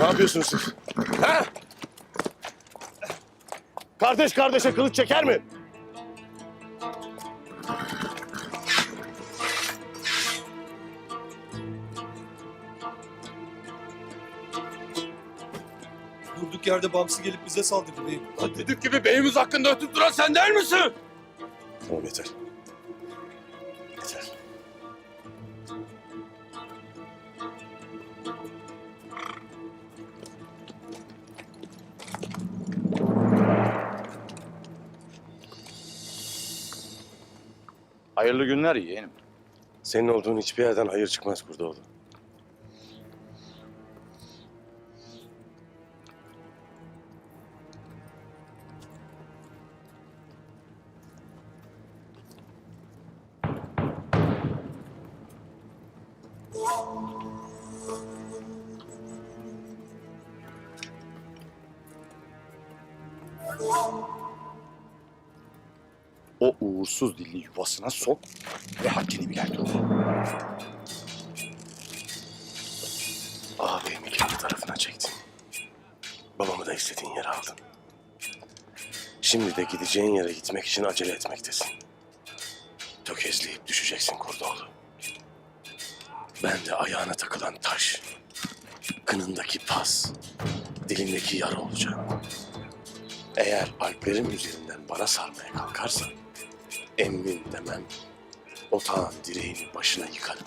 Ne yapıyorsunuz siz? Ha? Kardeş kardeşe kılıç çeker mi? Durduk yerde Bamsı gelip bize saldırdı beyim. Düdük gibi beyimiz hakkında ötüp duran sen değil misin? Tamam yeter. Yeter. Hayırlı günler yeğenim. Senin olduğun hiçbir yerden hayır çıkmaz Kurdoğlu. O uğursuz dilli yuvasına sok ve haddini bil Ertuğrul. Ağabeyimi kendi tarafına çektin. Babamı da istediğin yere aldın. Şimdi de gideceğin yere gitmek için acele etmektesin. Tökezleyip düşeceksin Kurdoğlu. Ben de ayağına takılan taş, kınındaki pas, dilindeki yara olacağım. Eğer alplerin üzerinden bana sarmaya kalkarsan, emmin demem, otağın direğini başına yıkarım.